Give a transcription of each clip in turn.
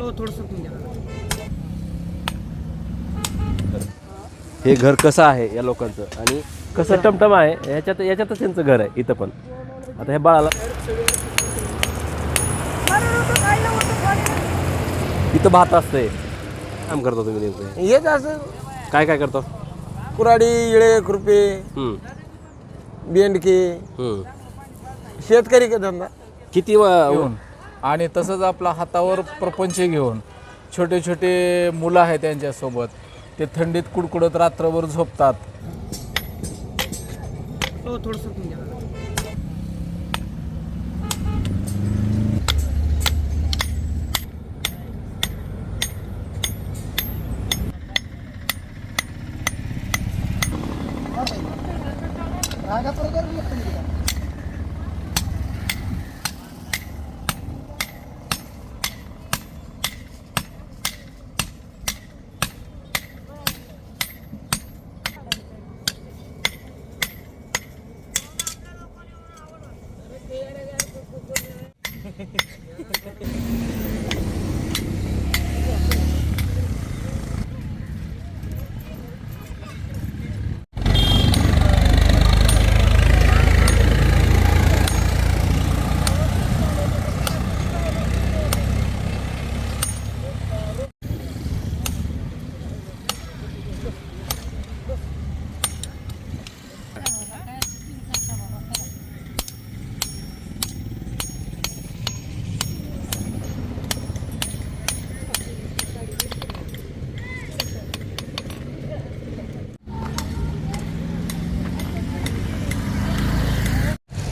हो थोडंसं हे घर कसं आहे या लोकांचं? आणि कसं टमटम आहे? ह्याच्यात याच्यातच त्यांचं घर आहे इथं पण. आता हे बाळाला इथं भात असतंय. काम करतो तुम्ही नेमकं हेच असं. काय काय करतो? कुराडी इळे खुरपे हम्म, बेंडके हम्म. शेतकरी का धंदा? किती व- आणि तसंच आपला हातावर प्रपंच घेऊन छोटे छोटे मुलं आहेत त्यांच्यासोबत. ते थंडीत कुडकुडत रात्रभर झोपतात. हो,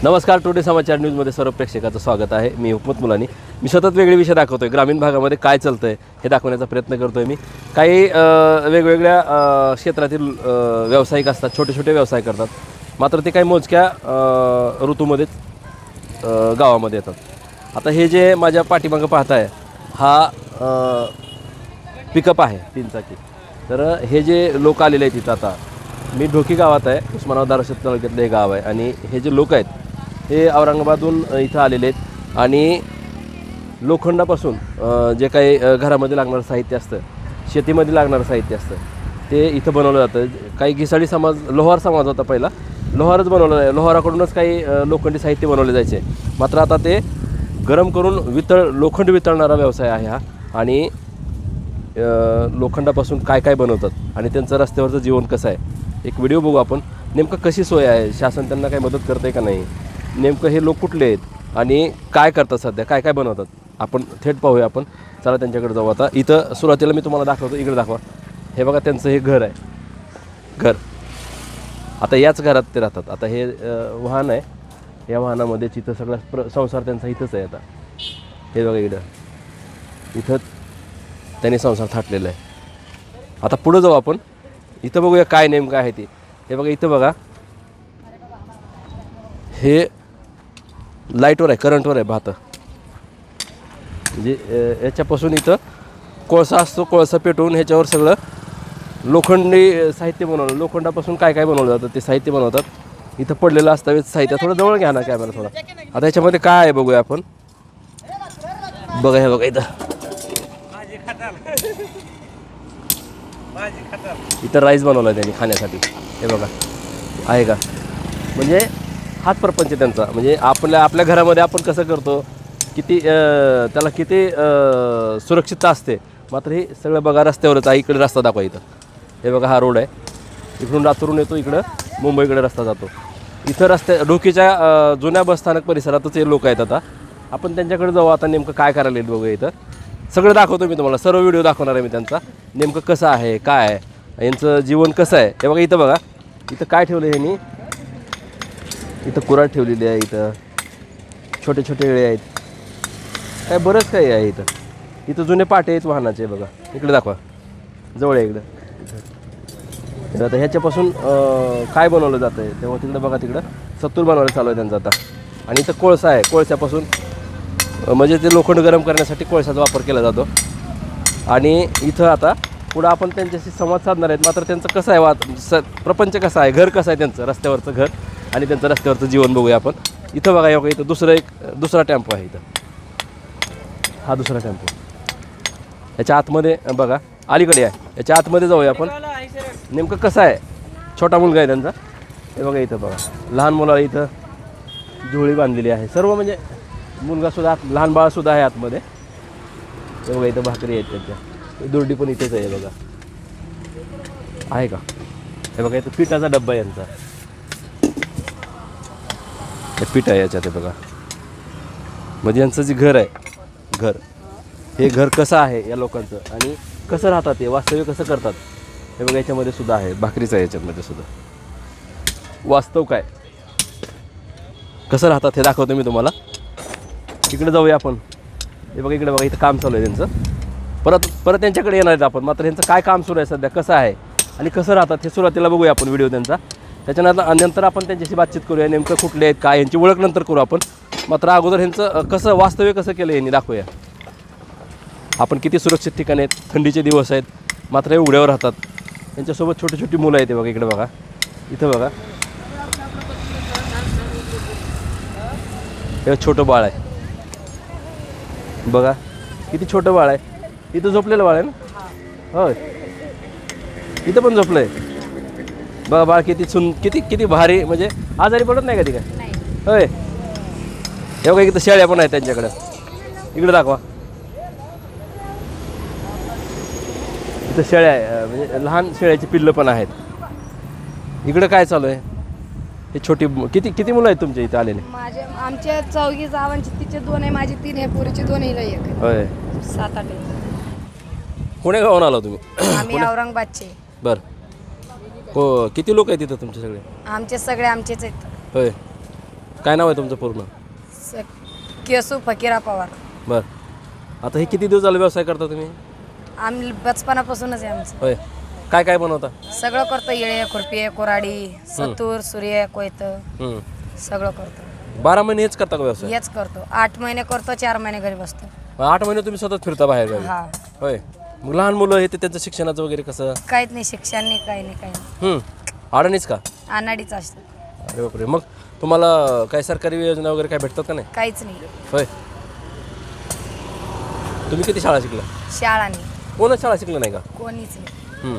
नमस्कार टुडे समाचार न्यूजमध्ये सर्व प्रेक्षकाचं स्वागत आहे. मी हुकमत मुलानी. मी सतत वेगळे विषय दाखवतोय. ग्रामीण भागामध्ये काय चालतं आहे हे दाखवण्याचा प्रयत्न करतोय मी. काही वेगवेगळ्या क्षेत्रातील व्यावसायिक असतात छोटे छोटे व्यवसाय करतात. मात्र ते काही मोजक्या ऋतूमध्येच गावामध्ये येतात. आता हे जे माझ्या पाठीमागं पाहताय हा पिकअप आहे तीन चाकी तर हे जे लोक आलेले आहेत तिथं आता मी ढोकी गावात आहे. उस्मानाबाद धाराशिव तालुक्यातलं हे गाव आहे. आणि हे जे लोक आहेत हे औरंगाबादहून इथं आलेले आहेत. आणि लोखंडापासून जे काही घरामध्ये लागणारं साहित्य असतं शेतीमध्ये लागणारं साहित्य असतं ते इथं बनवलं जातं. काही घिसाळी समाज लोहार समाज होता पहिला. लोहारच बनवलं लोहाराकडूनच काही लोखंडी साहित्य बनवले जायचे. मात्र आता ते गरम करून वितळ लोखंड वितळणारा व्यवसाय आहे हा. आणि लोखंडापासून काय काय बनवतात आणि त्यांचं रस्त्यावरचं जीवन कसं आहे एक व्हिडिओ बघू आपण. नेमकं कशी सोय आहे? शासन त्यांना काही मदत करते का नाही? नेमकं हे लोक कुठले आहेत आणि काय करतात सध्या? काय काय बनवतात? आपण थेट पाहूया आपण. चला त्यांच्याकडे जाऊ आता. इथं सुरुवातीला मी तुम्हाला दाखवतो. इकडे दाखवा. हे बघा त्यांचं हे घर आहे. घर. आता याच घरात ते राहतात. आता हे वाहन आहे. या वाहनामध्येच इथं सगळा प्र संसार त्यांचा इथंच आहे आता. हे बघा इकडं. इथं त्यांनी संसार थाटलेला आहे. आता पुढं जाऊ आपण. इथं बघूया काय नेमकं आहे ते. हे बघा इथं बघा. हे लाईटवर आहे करंटवर आहे भात. म्हणजे याच्यापासून इथं कोळसा असतो कोळसा पेटवून ह्याच्यावर सगळं लोखंडी साहित्य बनवलं. लोखंडापासून काय काय बनवलं जातं ते साहित्य बनवतात. इथं पडलेलं असतं साहित्य. थोडं जवळ घ्या ना कॅमेरा थोडा. आता याच्यामध्ये काय आहे बघूया आपण. बघा हे बघा इथं. इथं राईस बनवला त्यांनी खाण्यासाठी. हे बघा. आहे का? म्हणजे हाच प्रपंच त्यांचा. म्हणजे आपल्या आपल्या घरामध्ये आपण कसं करतो किती त्याला किती सुरक्षितता असते. मात्र हे सगळं बघा रस्त्यावरच आहे इकडे रस्ता दाखवा इथं. हे बघा हा रोड आहे. इकडून लातूरून येतो इकडं मुंबईकडे रस्ता जातो. इथं रस्त्या डोकीच्या जुन्या बसस्थानक परिसरातच हे लोक आहेत आता. आपण त्यांच्याकडे जाऊ आता नेमकं काय करायला येईल बघूया इथं. सगळं दाखवतो मी तुम्हाला सर्व व्हिडिओ दाखवणार आहे मी त्यांचा. नेमकं कसं आहे काय आहे यांचं जीवन कसं आहे हे बघा इथं बघा. इथं काय ठेवलं आहे ह्यांनी इथं कुराड ठेवलेली आहे इथं. छोटे छोटे वेळे आहेत. काय बरंच काही आहे इथं. इथं जुने पाटे आहेत वाहनाचे बघा. इकडे दाखवा. जवळ आहे इकडं. तर आता ह्याच्यापासून काय बनवलं जातं आहे तेव्हा तिकडं बघा तिकडं. सत्तूर बनवायला चालू आहे त्यांचं आता. आणि इथं कोळसा आहे. कोळशापासून म्हणजे ते लोखंड गरम करण्यासाठी कोळशाचा वापर केला जातो. आणि इथं आता पुढं आपण त्यांच्याशी संवाद साधणार आहेत. मात्र त्यांचं कसं आहे वाद स प्रपंच कसं आहे? घर कसं आहे त्यांचं? रस्त्यावरचं घर. आणि त्यांचं रस्त्यावरचं जीवन बघूया आपण. इथं बघा हे बघा इथं दुसरं एक दुसरा टेम्पो आहे इथं. हा दुसरा टेम्पो. याच्या आतमध्ये बघा अलीकडे आहे. याच्या आतमध्ये जाऊया आपण. नेमकं कसं आहे? छोटा मुलगा आहे त्यांचा. हे बघा इथं बघा. लहान मुलाला इथं झोळी बांधलेली आहे. सर्व म्हणजे मुलगासुद्धा आत लहान बाळसुद्धा आहे आतमध्ये. हे बघा इथं भाकरी आहेत त्यांच्या. दुर्डी पण इथेच आहे बघा. आहे का? हे बघा इथं पिठाचा डब्बा आहे यांचा. हे पीठ आहे याच्यात बघा. म्हणजे यांचं जे घर आहे घर. हे घर कसं आहे या लोकांचं? आणि कसं राहतात ते वास्तव्य कसं करतात? हे बघा याच्यामध्ये सुद्धा आहे. भाकरीचं आहे याच्यामध्ये सुद्धा. वास्तव काय? कसं राहतात हे दाखवतो मी तुम्हाला. इकडे जाऊया आपण. हे बघा इकडे बघा इथं काम चालू आहे त्यांचं. परत परत त्यांच्याकडे येणार आहेत आपण. मात्र यांचं काय काम सुरू आहे सध्या? कसं आहे? आणि कसं राहतात हे सुरुवातीला बघूया आपण व्हिडिओ त्यांचा. त्याच्यानंतर नंतर आपण त्यांच्याशी बातचीत करूया नेमकं कुठले आहेत काय यांची ओळख नंतर करू आपण. मात्र अगोदर ह्यांचं कसं वास्तव्य कसं केलं यांनी दाखवूया. आपण किती सुरक्षित ठिकाणी आहेत थंडीचे दिवस आहेत मात्र हे उघड्यावर राहतात. त्यांच्यासोबत छोटी छोटी मुलं आहेत बघा इकडे बघा. इथं बघा. हे छोटं बाळ आहे. बघा किती छोटं बाळ आहे. इथं झोपलेलं बाळ आहे ना? होय. इथं पण झोपलं आहे बघा बाळ किती सुन किती किती भारी म्हणजे आजारी पडत नाही कधी काय? होय. हे बघा इथं शेळ्या पण आहेत त्यांच्याकडं. इकडे दाखवा. इथं शेळ्या म्हणजे लहान शेळ्याची पिल्लं पण आहेत. इकडं काय चालू आहे? हे छोटी किती किती मुलं आहेत तुमच्या इथं आलेले? माझे आमचे चौघी जावांचे तिचे दोन आहे माझी तीन आहे पुरीचे दोन आहे. होय. सात आठ. पुणे गावाहून आला तुम्ही? आम्ही औरंगाबादचे. बरं. हो किती लोक आहेत तिथं तुमचे सगळे? आमचे सगळे आमचेच आहेत. होय. काय नाव आहे तुमचं पूर्ण? स- केसू फकीरा पवार. बरं. आता हे किती दिवस झाले व्यवसाय करता तुम्ही? आम्ही बचपनापासूनच आहे आमचं. होय. काय काय बनवता? सगळं करतो येळे खुरपी कोराडी सतूर सूर्य कोयत. हं. सगळं करतो. बारा महिने हेच करता का व्यवसाय? हेच करतो. आठ महिने करतो चार महिने घरी बसतो. आठ महिने तुम्ही सतत फिरता बाहेर गावी हा. होय. मग लहान मुलं हे ते त्यांचं शिक्षणाचं वगैरे कसं? काहीच नाही शिक्षण नाही काही नाही काही नाही. हं. अडणीच का? अनाडीच असतं. अरे बापरे. मग तुम्हाला काय सरकारी योजना वगैरे काय भेटतात का नाही? काहीच नाही. होय. तुम्ही किती शाळा शिकला? शाळा नाही. कोणच शाळा शिकला नाही का? कोणीच नाही. हं.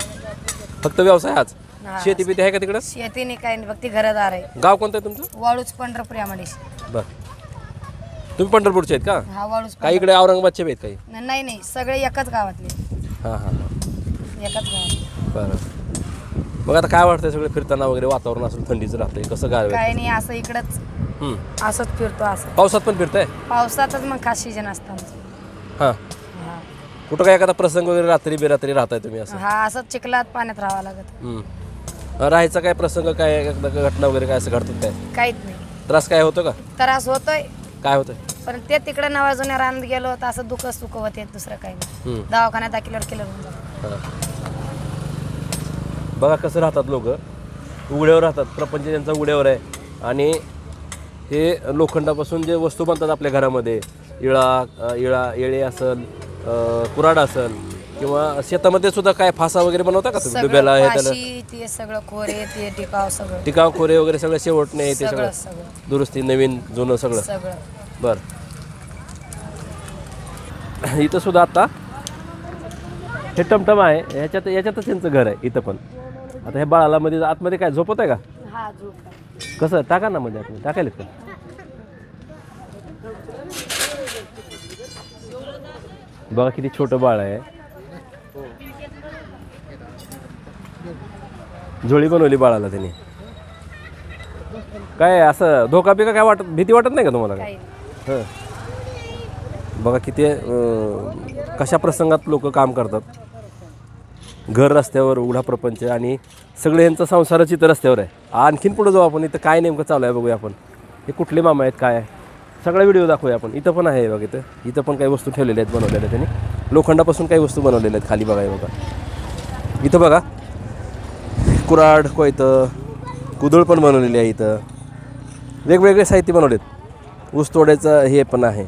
फक्त व्यवसाय हाच? हा. शेती बिती आहे का तिकडं? शेती नाही काही नाही. फक्त घरदार आहे. गाव कोणतं आहे तुमचं? वाळूच पंढरपूर यामध्ये बरं. तुम्ही पंढरपूरचे आहेत का? हा वाळूच काही इकडे औरंगाबादचे बी आहेत काही. नाही नाही. सगळे एकाच गावातले. हां हां एकाच बरं. मग आता काय वाटतंय सगळे फिरताना वगैरे वातावरण असेल थंडीचं राहतंय कसं आहे काही नाही असं इकडंच. असंच फिरतो असं. पावसात पण फिरताय? पावसातच मग खास सीजन असतं हां. हा. कुठं काय एखादा प्रसंग वगैरे रात्री बेरात्री राहताय तुम्ही असं? हा असंच चिखलात पाण्यात राहावं लागत. हं. राहायचा काय प्रसंग काय एखादा घटना वगैरे काय असं घडतात काय? काहीच नाही. त्रास काय होतो का? त्रास होतोय. काय होतं पण ते तिकडे नवा जुन्या रानात गेलो तर असं दुःख सुख होते दुसरं काही नाही. दवाखान्यात दाखल्यावर केलं होऊन जातं. बघा कसं राहतात लोक. उघड्यावर राहतात. प्रपंच त्यांचा उघड्यावर आहे. आणि हे लोखंडापासून जे वस्तू बनतात आपल्या घरामध्ये इळा अ, इळा येळे असेल अ, कुऱ्हाड असेल किंवा शेतामध्ये सुद्धा काय फासा वगैरे बनवता का तुम्ही? डुब्याला हे त्याला? पाशी ते सगळं खोरे ते टिकाव सगळं. टिकाव खोरे वगैरे सगळं शेवटणे ते सगळं सगळं. सगळं. दुरुस्ती नवीन जुनं सगळं. सगळं. बर. इथं सुद्धा आता हे टमटम आहे. ह्याच्यात याच्यातच त्यांचं घर आहे इथं पण. आता हे बाळाला मध्ये आतमध्ये काय झोपत आहे का? कसं टाका ना मध्ये आतमध्ये टाकायला का? बघा किती छोटं बाळ आहे. झोळी बनवली बाळाला त्यांनी. काय असं धोका बिका काय वाटत भीती वाटत नाही का तुम्हाला? काय. हं. बघा किती अं, कशा प्रसंगात लोक काम करतात. घर रस्त्यावर उघडा प्रपंच आणि सगळे यांचा संसाराची इथं रस्त्यावर आहे. आणखीन पुढे जाऊ आपण इथं काय नेमकं चालू आहे बघूया आपण. हे कुठले मामा आहेत काय आहे? सगळा व्हिडिओ दाखवूया आपण. इथं पण आहे बघा इथं. इथं पण काही वस्तू ठेवलेल्या आहेत बनवलेल्या आहेत त्यांनी. लोखंडापासून काही वस्तू बनवलेल्या आहेत खाली बघा हे बघा. इथं बघा. कुराड कोयतं कुदळ पण बनवलेली आहे इथं. वेगवेगळे साहित्य बनवलेत. ऊस हे पण आहे.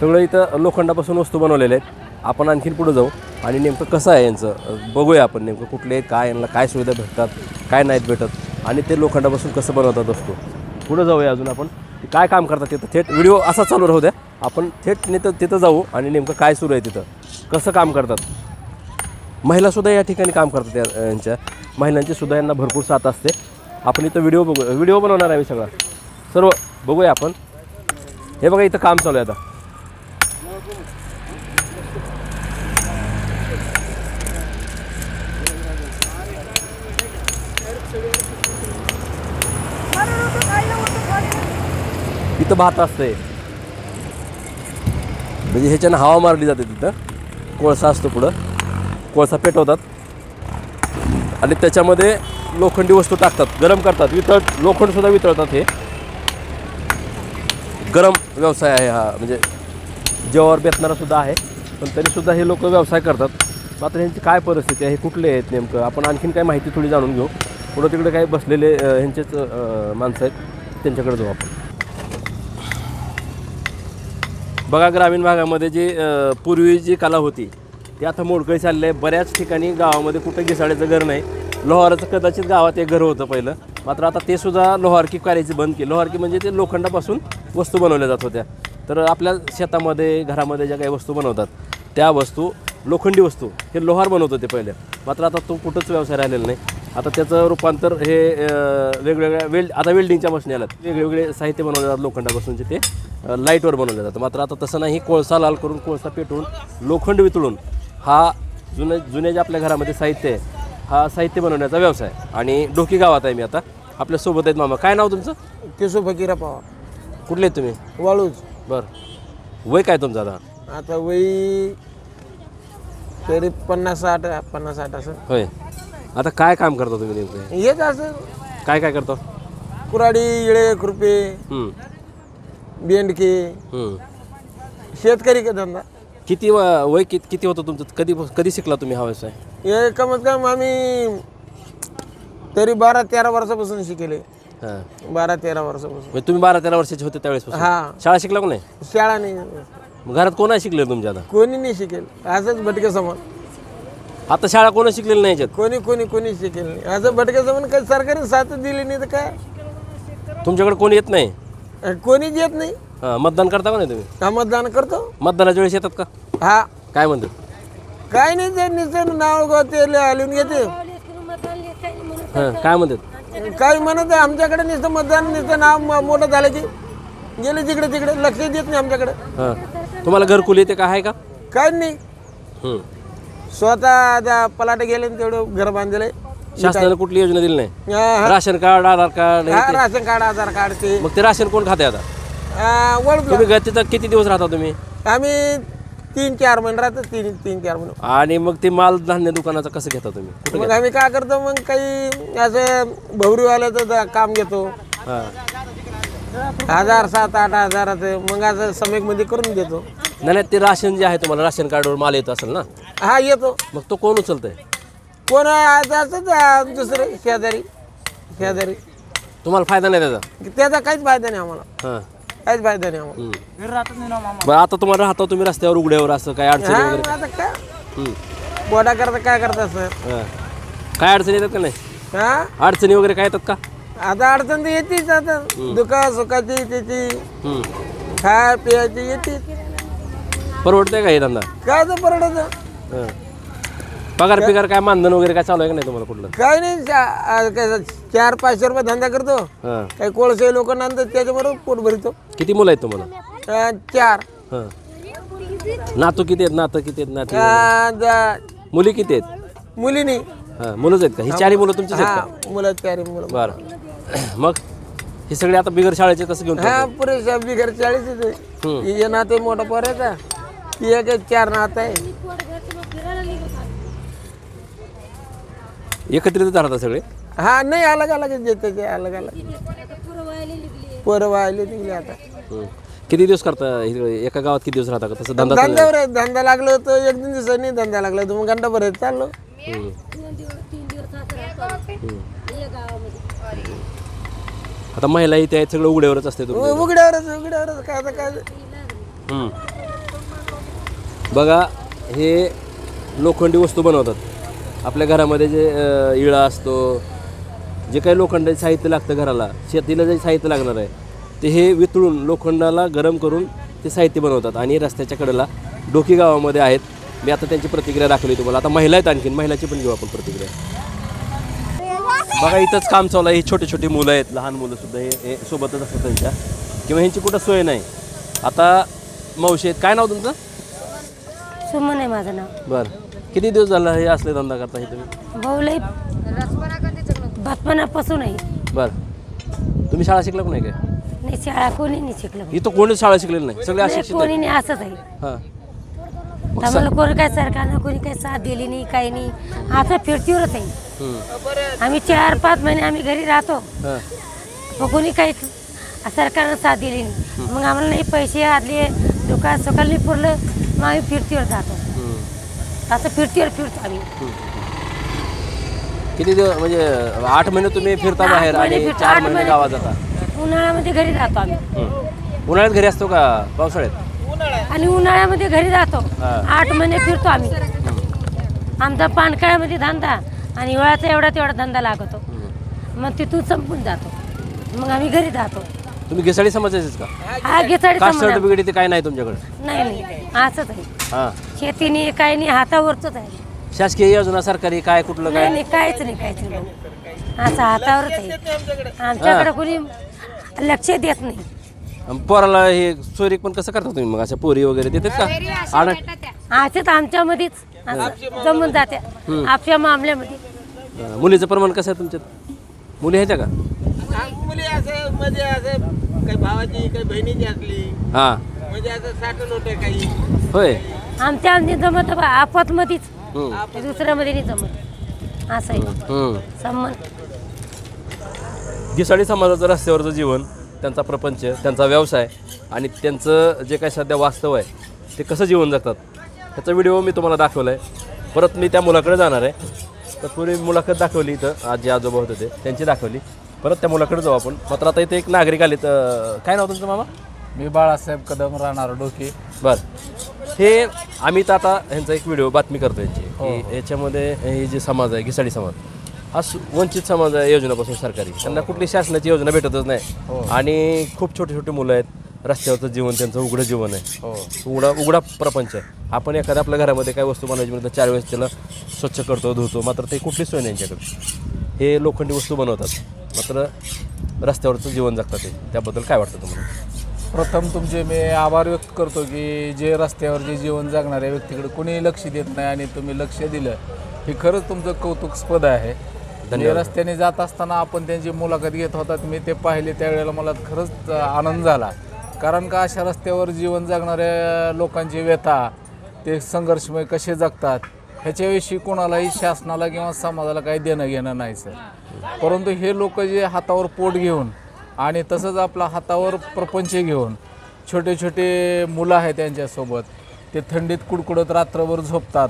सगळं इथं लोखंडापासून वस्तू बनवलेल्या आहेत. आपण आणखीन पुढे जाऊ आणि नेमकं कसं आहे यांचं बघूया आपण नेमकं कुठले आहेत, काय यांना काय सुविधा भेटतात काय नाहीत भेटत आणि ते लोखंडापासून कसं बनवतात वस्तू. पुढं जाऊया अजून आपण. काय काम करतात तिथं? थेट व्हिडिओ असा चालू राहू द्या. आपण थेट नेतं तिथं जाऊ आणि नेमकं काय सुरू आहे तिथं? कसं काम करतात? महिलासुद्धा या ठिकाणी काम करतात यांच्या. महिलांची सुद्धा यांना भरपूर साथ असते. आपण इथं व्हिडिओ बघू व्हिडिओ बनवणार आहे मी सगळा. सर्व बघूया आपण. हे बघा इथं काम चालू आहे आता. इथं भात असतंय. म्हणजे ह्याच्यानं हवा मारली जाते तिथं. कोळसा असतो पुढं. कोळसा पेटवतात. आणि त्याच्यामध्ये लोखंडी वस्तू टाकतात गरम करतात वितळ लोखंडसुद्धा वितळतात हे. गरम व्यवसाय आहे हा म्हणजे जेवावर बेतणारासुद्धा आहे पण तरीसुद्धा हे लोक व्यवसाय करतात. मात्र ह्यांची काय परिस्थिती आहे हे कुठले आहेत नेमकं? आपण आणखीन काय माहिती थोडी जाणून घेऊ. पुढं तिकडे काही बसलेले ह्यांचेच माणसं आहेत. त्यांच्याकडे जाऊ आपण. बघा ग्रामीण भागामध्ये जी पूर्वी जी कला होती ती आता मोडकळी चालली आहे. बऱ्याच ठिकाणी गावामध्ये कुठं घिसाळ्याचं घर नाही. लोहाराचं कदाचित गावात एक घर होतं पहिलं. मात्र आता ते सुद्धा लोहारकी करायची बंद केली. लोहारकी म्हणजे ते लोखंडापासून वस्तू बनवल्या जात होत्या. तर आपल्या शेतामध्ये घरामध्ये ज्या काही वस्तू बनवतात त्या वस्तू लोखंडी वस्तू हे लोहार बनवत होते पहिले. मात्र आता तो कुठंच व्यवसाय राहिलेला नाही. आता त्याचं रूपांतर हे वेगवेगळ्या वेल्ड आता वेल्डिंगच्या मशीन आल्यात वेगवेगळे साहित्य बनवले जातात लोखंडापासूनचे ते लाईटवर बनवले जातं मात्र आता तसं नाही. कोळसा लाल करून कोळसा पेटवून लोखंड वितळून हा जुने जुने जे आपल्या घरामध्ये साहित्य आहे हा साहित्य बनवण्याचा व्यवसाय आणि डोकी गावात आहे मी आता. आपल्यासोबत आहेत मामा. काय नाव तुमचं? केशव फकीरा पवार. कुठले आहेत तुम्ही? वाळूज. बरं. वय काय तुमचं आता? आता वही तरी पन्नास साठ पन्नास साठ असं. होय. आता काय काम करता तुम्ही नेमकं? हेच असं. काय काय करता? कुराडी इळे खुरपे बेंडके. शेतकरी का धंदा. किती व- वय किती किती होतं तुमचं? कधी कधी शिकला तुम्ही हा व्यवसाय? हे कमीत कम आम्ही तरी बारा तेरा वर्षापासून शिकेले. हां. बारा तेरा वर्षापासून. म्हणजे तुम्ही बारा तेरा वर्षाचे होते त्यावेळेस हा. शाळा शिकला का नाही? शाळा नाही. मग घरात कोणा शिकले तुमच्या आता? कोणी नाही शिकेल. असंच भटके समान आता शाळा कोणा शिकलेली नाही याच्यात? कोणी कोणी कोणी शिकेल नाही. असं भटके समान काही सरकारने साथ दिली नाही तर काय? तुमच्याकडे कोणी येत नाही? अं, कोणीच येत नाही. हां मतदान करता का नाही तुम्ही? हा मतदान करतो. मतदानाच्या वेळेस येतात का? हा. काय म्हणतात? काय नाही ते नुसतं नाव गो ते घेते. हां काय म्हणतात? काही म्हणत आहे आमच्याकडे नुसतं मतदान नुसतं नाव म- मोठं झालं की गेले तिकडे तिकडे लक्ष देत नाही आमच्याकडे. हां. तुम्हाला घरकुल येते का आहे का? काय नाही. हं. स्वतः आता पलाटे गेले न तेवढं घर बांधलंय. शासनाने कुठली योजना दिली नाही? राशन कार्ड आधार कार्ड हा, राशन कार्ड आधार कार्ड ते मग ते राशन कोण खाते आता? ओळखलं तुम्ही घ- तिथं किती दिवस राहता तुम्ही? आम्ही तीन चार महिने राहतो तीन तीन चार महिने. आणि मग ते माल धान्य दुकानाचं कसं घेता तुम्ही? कुठं मग आम्ही काय करतो मग काही असं भवरीवाल्याचं काम घेतो. हां. हजार सात आठ हजाराचं मग असं समेकमध्ये करून देतो. नाही नाही ते राशन जे आहे तुम्हाला राशन कार्डवर माल येत असेल ना? हा येतो. मग तो कोण उचलतंय? कोण आता असंच दुसरे शेजारी शेजारी. तुम्हाला फायदा नाही त्याचा? त्याचा काहीच फायदा नाही आम्हाला. हां. काहीच फायदा नाही आम्हाला. हं. बरं आता तुम्हाला राहता तुम्ही रस्त्यावर उघड्यावर असं काय अडचणी हा वगैरे? मग आता काय. पोटा करता काय करता सर? हां. काय अडचणी येतात का नाही? हा? अडचणी वगैरे काय येतात का? आता अडचण तर येतेच आता दुखा सुखाची त्याची. खाय पियाची येते परवडतंय का हे धंदा? काय तर परवडत? हां. पगार पिगार काय मानधन वगैरे काय चालू आहे का नाही तुम्हाला कुठलं? काय नाही चा- आ, काय चार पाचशे रुपये धंदा करतो. हां. काही कोळसे लोक नंतर त्याच्याबरोबर पोट भरतो. किती मुलं आहेत तुम्हाला? चार. हां. नातू किती आहेत? नातं किती आहेत? नाती मुली किती आहेत? मुलीनी. हां मुलंच आहेत का? ही चारही मुलं तुमचीच आहेत हा का? मुलं चार मुलं. बरं. मग हे सगळे आता बिगर शाळेचे कसं घेऊन हा पुरेशा बिगर चाळीस हम्म. हे नाते मोठा पोरायचा ती एक एक चार नात आहे. एकत्रित राहतात सगळे? हा नाही अलग अलग देते ते अलग अलग. पोरं वाहिले निघले आता. हं. किती दिवस करता हे एका गावात किती दिवस राहता का? तसं धंदा धंद्यावर आहे. धंदा लागलो तर एक दोन दिवसांनी धंदा लागला तर मग घंटा भरत चाललो. आता महिला इथे आहेत सगळं उघड्यावरच असते तुम्ही. उघड्यावरच उघड्यावरच काय आता काय? हं. बघा हे लोखंडी वस्तू बनवतात. आपल्या घरामध्ये जे इळा असतो जे काही लोखंडाचे साहित्य लागतं घराला शेतीला जे साहित्य लागणार आहे ते हे वितळून लोखंडाला गरम करून ते साहित्य बनवतात आणि रस्त्याच्या कडेला डोकी गावामध्ये आहेत. मी आता त्यांची प्रतिक्रिया दाखवली तुम्हाला. आता महिला आहेत आणखीन. महिलाची पण घेऊ आपण प्रतिक्रिया. बघा इथंच काम चालू आहे. ही छोटी छोटी मुलं आहेत. लहान मुलं सुद्धा हे हे सोबतच असतात त्यांच्या. किंवा ह्यांची कुठं सोय नाही. आता मावशी आहेत. काय नाव तुमचं? सुमन आहे माझं नाव. बरं. किती दिवस झाला हे असले धंदा करता हे तुम्ही? भाऊ लई बातमनापासून आहे. बरं. तुम्ही शाळा शिकला पण नाही काय? नाही शाळा कोणी नाही शिकलं. इथं कोणीच शाळा शिकलेली नाही? सगळे नाही, अशिक्षित कोणी आहेत नाही असंच आहे. हां. आम्हाला कोणी काय सरकारनं कोणी काही साथ दिली नाही काही नाही. आता फिरतीवरच आहे. आम्ही चार पाच महिने आम्ही घरी राहतो. हां. मग कोणी काही सरकारनं साथ दिली नाही. मग आम्हाला नाही पैसे आदले दुकान सकाळी नाही पुरलं. मग आम्ही फिरतीवर जातो. असं फिरतीवर फिरतो आम्ही. किती दिवस म्हणजे आठ महिने तुम्ही फिरता आठ बाहेर महिने आणि फिरतो, चार आठ महिने महिने. गावात जाता? उन्हाळ्यामध्ये घरी राहतो आम्ही. हम्म. उन्हाळ्यात घरी असतो का पावसाळ्यात? आणि उन्हाळ्यामध्ये घरी जातो हा. आठ महिने फिरतो आम्ही. आमचा पानकाळ्यामध्ये धंदा आणि हिवाळ्याचा एवढा तेवढा धंदा लागतो. मग तिथून संपून जातो. मग आम्ही घरी जातो तुम्ही घिसाडी समाजाचेच का? हा घेचाडी कास्ट संबंध सर्टिफिकेट इथे काय नाही तुमच्याकडे? नाही नाही. असंच आहे. हां. शेतीने काही नाही हातावरच आहे. शासकीय योजना सरकारी काय कुठलं नाही काय? नाही काहीच नाही काहीच नाही भाऊ. असं हातावरच आहे. आमच्याकडे कोणी लक्ष देत नाही. अन पोराला हे चोरी पण कसं करता तुम्ही मग? अशा पोरी वगैरे देतात का? आण असंच आमच्यामध्येच असं जमून जात्या. आपल्या मामल्यामध्ये. मुलीचं प्रमाण कसं आहे तुमच्यात? मुली आहेत का? मुली असं म्हणजे असं काही भावाची काही बहिणीची असली. हां. म्हणजे काही. होय. आमच्या आमची जमत बा आपतमध्येच हम्म. दुसऱ्यामध्ये नाही जमत. असं आहे. हम्म. संबंध. घिसाडी समाजाचं रस्त्यावरचं जीवन त्यांचा प्रपंच त्यांचा व्यवसाय आणि त्यांचं जे काही सध्या वास्तव आहे ते कसं जीवन जगतात? त्याचा व्हिडिओ मी तुम्हाला दाखवला आहे परत मी त्या मुलाकडे जाणार आहे. तर पूर्वी मुलाखत दाखवली इथं आजी आजोबा होते ते त्यांची दाखवली. परत त्या मुलाकडे जाऊ आपण. मात्र आता इथे एक नागरिक आले तर काय नाव तुमचं मामा? मी बाळासाहेब कदम राहणार डोके. बरं. हे आम्ही तर आता ह्यांचा एक व्हिडिओ बातमी करतो यांची की याच्यामध्ये हे जे समाज आहे घिसाडी समाज हा सु- वंचित समाज आहे योजनेपासून सरकारी. त्यांना कुठली शासनाची योजना भेटतच नाही. आणि खूप छोटे छोटे मुलं आहेत. रस्त्यावरचं जीवन त्यांचं उघडं जीवन आहे. हो. उघडा उघडा प्रपंच आहे. आपण एखाद्या आपल्या घरामध्ये काय वस्तू बनवायची म्हणजे चार वेळेस त्याला स्वच्छ करतो धुतो मात्र ते कुठली सोय नाही यांच्याकडे. हे लोखंडी वस्तू बनवतात. मात्र रस्त्यावरचं जीवन जगतात ते. त्याबद्दल काय वाटतं तुम्हाला? प्रथम तुमचे मी आभार व्यक्त करतो की जे रस्त्यावर जे जीवन जगणाऱ्या व्यक्तीकडे कोणीही लक्ष देत नाही आणि तुम्ही लक्ष दिलं हे खरंच तुमचं कौतुकस्पद आहे. म्हणजे रस्त्याने जात असताना आपण त्यांची मुलाखत घेत होतात मी ते पाहिले त्यावेळेला मला खरंच आनंद झाला. कारण का अशा रस्त्यावर जीवन जगणाऱ्या लोकांची व्यथा ते संघर्षमय कसे जगतात ह्याच्याविषयी कोणालाही शासनाला किंवा समाजाला काही देणं घेणं नाही सर. परंतु हे लोक जे हातावर पोट घेऊन आणि तसंच आपला हातावर प्रपंच घेऊन छोटे छोटे मुलं आहेत त्यांच्यासोबत. ते थंडीत कुडकुडत रात्रभर झोपतात.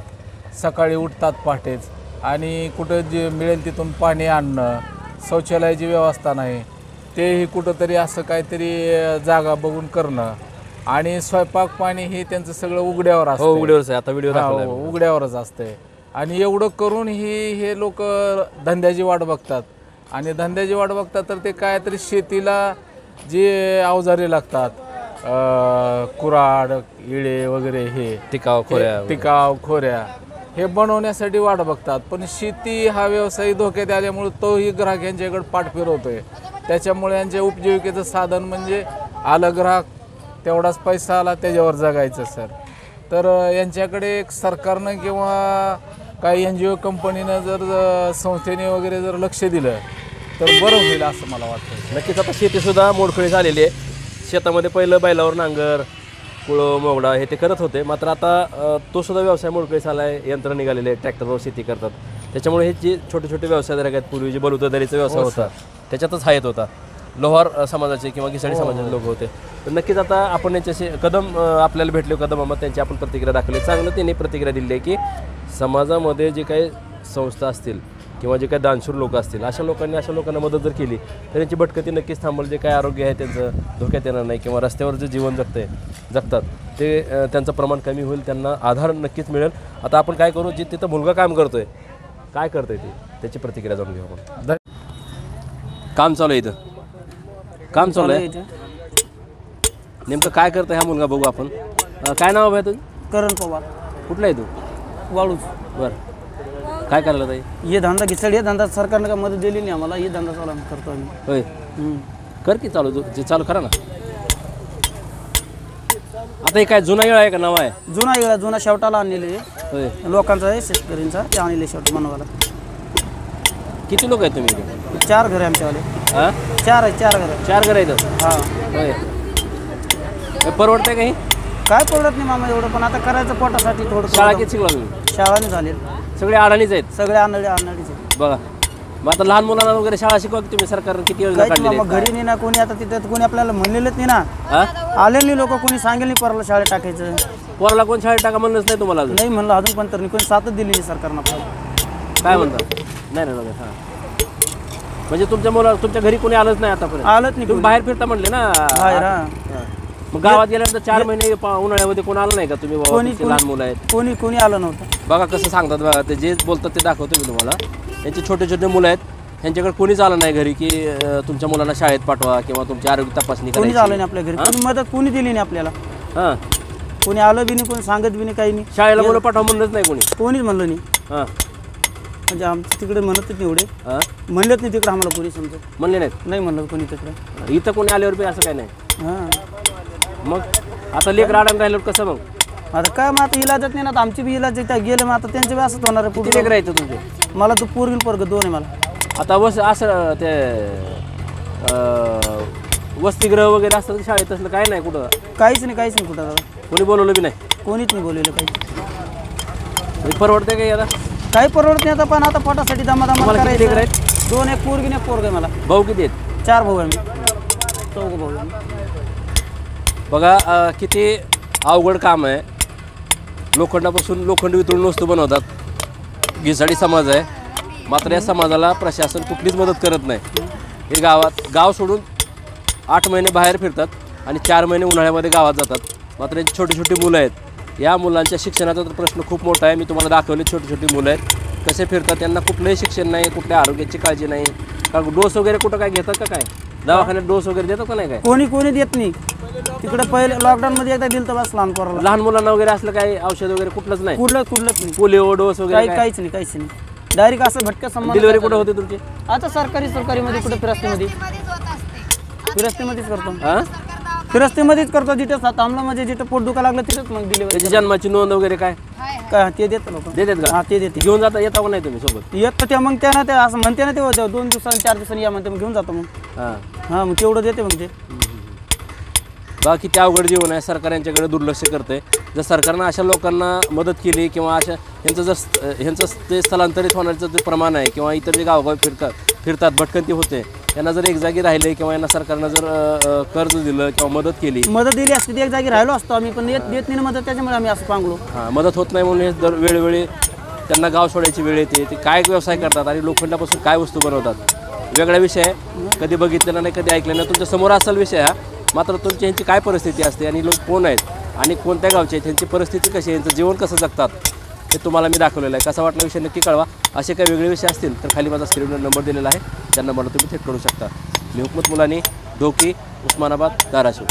सकाळी उठतात पहाटेच. आणि कुठं जे मिळेल तिथून पाणी आणणं शौचालयाची व्यवस्था नाही. तेही कुठंतरी असं काहीतरी जागा बघून करणं. आणि स्वयंपाक पाणी हे त्यांचं सगळं उघड्यावर हो असतं उघड्यावरच आहे आता व्हिडिओ हा, उघड्यावरच असते आणि एवढं करून ही हे लोक धंद्याची वाट बघतात. आणि धंद्याची वाट बघतात तर ते काय तरी शेतीला जे अवजारे लागतात अं, कुऱ्हाड इळे वगैरे हे टिकाव खोऱ्या हे टिकाव खोऱ्या हे बनवण्यासाठी वाट बघतात. पण शेती हा व्यवसाय धोक्यात आल्यामुळे तोही ग्राहक यांच्याकडे पाठ फिरवतोय त्याच्यामुळे यांच्या उपजीविकेचं साधन म्हणजे आलं ग्राहक तेवढाच पैसा आला त्याच्यावर जगायचं सर. तर अ, यांच्याकडे एक सरकारनं किंवा काही एन जी ओ कंपनीनं जर अ, संस्थेने वगैरे जर लक्ष दिलं तर बरं होईल असं मला वाटतं नक्कीच आता शेतीसुद्धा मोडकळी झालेली आहे. शेतामध्ये पहिलं बैलावर नांगर कुळं मोगडा हे ते करत होते. मात्र आता अ, तो सुद्धा व्यवसाय मोडकळीस आला आहे यंत्र निघालेले आहे ट्रॅक्टरवर शेती करतात. त्याच्यामुळे हे जे छोटे छोटे व्यवसाय आहेत पूर्वी जे बलुतदारीचा व्यवसाय होता त्याच्यातच हा येत होता. लोहार समाजाचे किंवा घिसाडी समाजाचे लोक होते. तर नक्कीच आता आपण यांच्याशी कदम आपल्याला भेटले कदम मामा त्यांची आपण प्रतिक्रिया दाखवली. चांगलं त्यांनी प्रतिक्रिया दिली आहे की समाजामध्ये जे काही संस्था असतील किंवा जे काही दानशूर लोक असतील अशा लोकांनी अशा लोकांना मदत जर केली तर यांची भटकती नक्कीच थांबल जे काही आरोग्य आहे त्यांचं धोक्यात येणार नाही किंवा रस्त्यावर जे जीवन जगतंय जगतात ते त्यांचं प्रमाण कमी होईल त्यांना आधार नक्कीच मिळेल. आता आपण काय करू जे तिथं मुलगा काम करतोय काय करतोय ते? त्याची प्रतिक्रिया जाणून घेऊ आपण. काम चालू आहे इथं. काम चालू आहे. नेमकं काय करतं हा मुलगा बघू आपण. अं, काय नाव आहे तुझं? करण पवार. कुठला आहे तू? वाळूच बरं. काय करायला ताई? हे धंदा घिसड हे धंदा सरकारनं काय मदत दिली नाही आम्हाला हे धंदा चालू आम्ही करतो आम्ही. होय. हम्म. कर की चालू जो- जे चालू करा ना. आता हे काय जुना येळ आहे का नवा आहे? जुना येळा जुना शेवटाला आणलेले. होय. लोकांचा आहे शेतकऱ्यांचा ते आणलेले शेवट मनवाला किती लोक आहेत तुम्ही इथे? चार घर आहे आमच्यावाले. हां? चार आहे चार घर. चार घर आहेत. हा. होय. हे परवडतंय काही काय पडत नाही मामा एवढं पण आता करायचं पोटासाठी थोडं शाळा. किती शिकला तुम्ही शाळाने झाले. सगळे अडाणीच आहेत? सगळे आनळी आनळीचे बघा. मग आता लहान मुलांना वगैरे शाळा शिकवा की तुम्ही सरकारनं किती योजना काहीच काढलेली मामा घरी नाही ना कोणी आता तिथं कोणी आपल्याला म्हणलेलंच नाही ना. हा? आले नाही लोक कोणी सांगेल नाही परला शाळेत टाकायचं. पोराला कोण शाळेत टाका म्हणलंच नाही तुम्हाला अजून? नाही म्हणलं अजून पण तर नाही कोणी साथच दिली नाही सरकारनं. आपल्याला काय म्हणतात नाही नाही नाही हां. म्हणजे तुमच्या मुला तुमच्या घरी कोणी आलंच नाही आतापर्यंत? आलंच नाही तुम्ही कोणी. बाहेर फिरता म्हणले ना? बाहेर हा. हां. मग गावात गेल्यानंतर चार महिने पा- उन्हाळ्यामध्ये कोण आलं नाही का तुम्ही बाबा? कोणी तुमचे लहान मुलं आहेत. कोणी कोणी आलं नव्हतं. बघा कसं सांगतात बघा ते जे बोलतात ते दाखवतो मी तुम्हाला. त्यांचे छोटे छोटे मुलं आहेत. त्यांच्याकडे कोणीच आलं नाही घरी की अं, तुमच्या मुलांना शाळेत पाठवा किंवा तुमची आरोग्य तपासणी कोणीच करायची आलं नाही आपल्या घरी. कोणी मदत कोणी दिली नाही आपल्याला? हां. कोणी आलं बी नाही कोणी सांगत बी नाही काही नाही. शाळेला मुलं पाठवा म्हणलंच नाही कोणी. कोणीच म्हणलं नाही. हां. म्हणजे आमच्या तिकडे म्हणतच नाही एवढे. हां? म्हणलंच नाही तिकडे आम्हाला कोणी समजत म्हणले नाहीत? नाही म्हणलं कोणी तिकडे. इथं कोणी आल्यावर बी असं काय नाही. हां. मग आता लेकर अडण राहिल्यावर कसं मग? आता काय मग आता इलाजच नाही ना आता आमची बी इलाज इथं गेले मग आता त्यांचे बी असंच होणार आहे किती पुढे. लेकर आहेत तुमचे? मला तू पोरगील पोरग दोन आहे मला. आता वस असं ते अं, वसतिगृह वगैरे असतं शाळेत असलं काय नाही कुठं? काहीच नाही काहीच नाही कुठं. दादा कोणी बोलवलं बी नाही? कोणीच नाही बोललेलं काही म्हणजे परवडते काही आता? काही परवडत नाही आता पण आता पोटासाठी दमा दमा तुम्हाला किती लेकरं करायचं. दोन एक पोरगी नाही पोरग मला. भाऊ किती आहेत? चार भाऊ आहे मी चौघ भाऊ आहे. बघा अं, किती अवघड काम आहे. लोखंडापासून लोखंड वितळून वस्तू बनवतात. घिसाडी समाज आहे. मात्र या समाजाला प्रशासन कुठलीच मदत करत नाही. हे गावात गाव सोडून आठ महिने बाहेर फिरतात आणि चार महिने उन्हाळ्यामध्ये गावात जातात. मात्र यांची छोटी छोटी मुलं आहेत. या मुलांच्या शिक्षणाचा तर प्रश्न खूप मोठा आहे. मी तुम्हाला दाखवले छोटी छोटी मुलं आहेत. कसे फिरतात त्यांना कुठलंही शिक्षण नाही कुठल्या आरोग्याची काळजी नाही. कारण डोस वगैरे कुठं काय घेतात का काय? दवाखान्यात डोस वगैरे देतात का नाही काय? कोणी कोणी देत नाही. तिकडे पहिले लॉकडाऊन मध्ये एकदा दिलं तर बस लहान पोराला. लहान मुलांना वगैरे असलं काही औषध वगैरे कुठलंच नाही. कुठलं कुठलंच नाही. पोलिओ डोस वगैरे काही? काहीच नाही काहीच नाही. डायरेक्ट असं भटक्या संबंध डिलिव्हरी कुठं होते तुमची? आता सरकारी सरकारीमध्ये कुठे फिरस्तीमध्ये? फिरस्तीमध्येच करतो. हा? फिरस्तीमध्येच करतो जिथे थांबलं म्हणजे जिथे पोट दुखा लागलं तिथेच मग डिलिव्हरी त्याची जन्माची नोंद वगैरे काय? काय ते देतं लोक देतात का? हा ते देते. घेऊन जाता येता का नाही तुम्ही सोबत? येत तर ते मग त्यानं ते असं म्हणते ना ते होतं दोन दिवसांनी चार दिवसांनी या म्हणते मग घेऊन जातो मग. हां. हां मग तेवढं देते मग ते. बघा किती अवघड जीवन आहे सरकार यांच्याकडे दुर्लक्ष करते जर सरकारनं अशा लोकांना मदत केली किंवा अशा ह्यांचं जर स्त- ह्यांचं ते स्थलांतरित होण्याचं जे प्रमाण आहे किंवा इतर जे गावगाव फिरतात फिरतात भटकंती होते यांना जर एक जागी राहिले किंवा यांना सरकारनं जर कर्ज दिलं किंवा मदत केली. मदत दिली असती ती एक जागी राहिलो असतो आम्ही पण येत देत नाही मदत त्याच्यामुळे आम्ही असं पांगलो. हां मदत होत नाही म्हणून हे दर वेळोवेळी त्यांना गाव सोडायची वेळ येते. ते काय व्यवसाय करतात आणि लोखंडापासून काय वस्तू बनवतात? वेगळा विषय आहे. कधी बघितलेला नाही कधी ऐकलं नाही. तुमच्यासमोर असाल विषय हा. मात्र तुमची ह्यांची काय परिस्थिती असते आणि लोक कोण आहेत आणि कोणत्या गावचे आहेत? ह्यांची परिस्थिती कशी आहे? यांचं जीवन कसं जगतात? हे तुम्हाला मी दाखवलेलं आहे. कसा वाटला विषय नक्की कळवा. असे काही वेगळे विषय असतील तर खाली माझा स्क्रीनवर नंबर दिलेला आहे. त्या नंबरला तुम्ही थेट करू शकता. मी हुकमत मुलांनी ढोकी उस्मानाबाद धाराशिव.